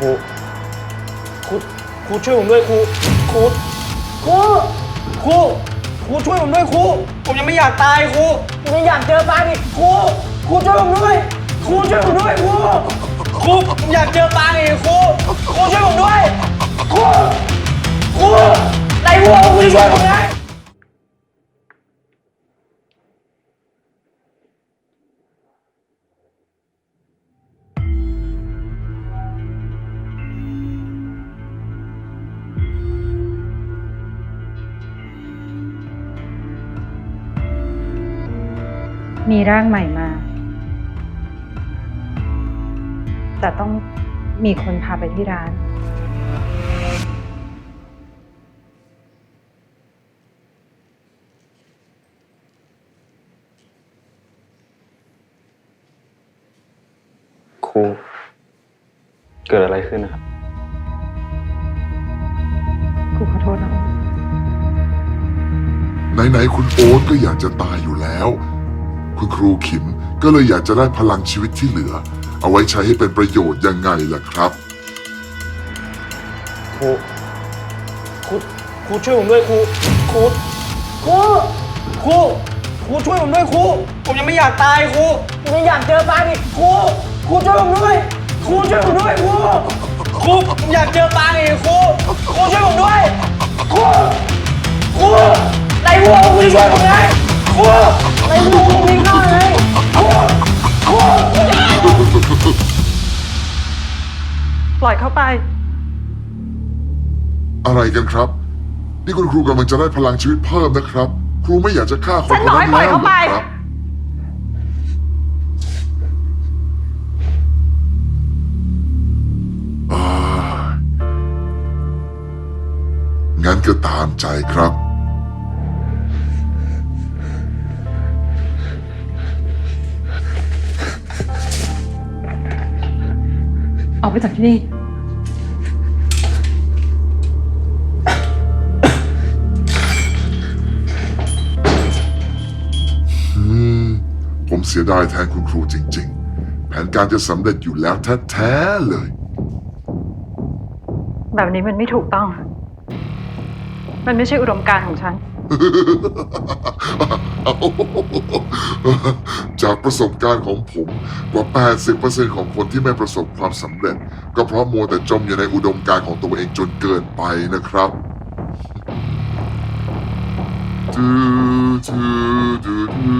ครูครูครูช่วยผมด้วยครูครูครูครูครูช่วยผมด้วยครูผมยังไม่อยากตายครูผมยังอยากเจอปลาอีกครูครูช่วยผมด้วยครูช่วยผมด้วยครูครูผมอยากเจอปลาอีกครูครูช่วยผมด้วยครูครูในหัวครูช่วยผมไง มีร่างใหม่มา แต่ต้องมีคนพาไปที่ร้าน ครูเกิดอะไรขึ้นนะครับกูขอโทษนะ ไหนๆคุณโอ๊ตก็อยากจะตายอยู่แล้ว คุณครูขิมก็เลยอยากจะได้พลังชีวิตที่เหลือ เอาไว้ใช้ให้เป็นประโยชน์ยังไงล่ะครับครูครูครูช่วยผมด้วยครูครูครูครูครูช่วยผมด้วยครูผมยังไม่อยากตายครูผมยังอยากเจอปลาอีกครูครูช่วยผมด้วยครูช่วยผมด้วยครูครูผมอยากเจอปลาอีกครูครูช่วยผมด้วยครูครูในหัวครูช่วยผมไงค ปล่อยเข้าไป อะไรกันครับ นี่คุณครูกำลังจะได้พลังชีวิตเพิ่มนะครับ ครูไม่อยากจะฆ่าคนฉันคนบอกให้นั้นปล่อยแล้วเขาไปหรอครับ อ่างั้นก็ตามใจครับ ออกไปจากที่นี่ เสียดายแทนคุณครูจริง ๆ แผนการจะสำเร็จอยู่แล้วแท้ๆเลย แบบนี้มันไม่ถูกต้อง มันไม่ใช่อุดมการณ์ของฉัน จากประสบการณ์ของผมกว่า 80%ของคนที่ไม่ประสบความสำเร็จ ก็เพราะมัวแต่จมอยู่ในอุดมการณ์ของตัวเองจนเกินไปนะครับดูดูดูดู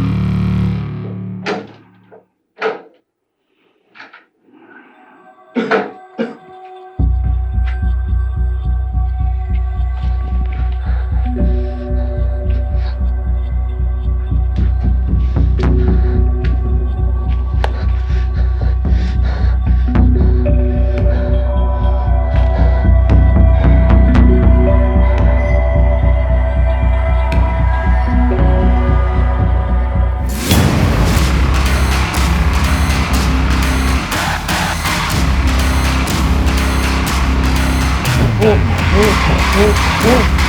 woo, woo.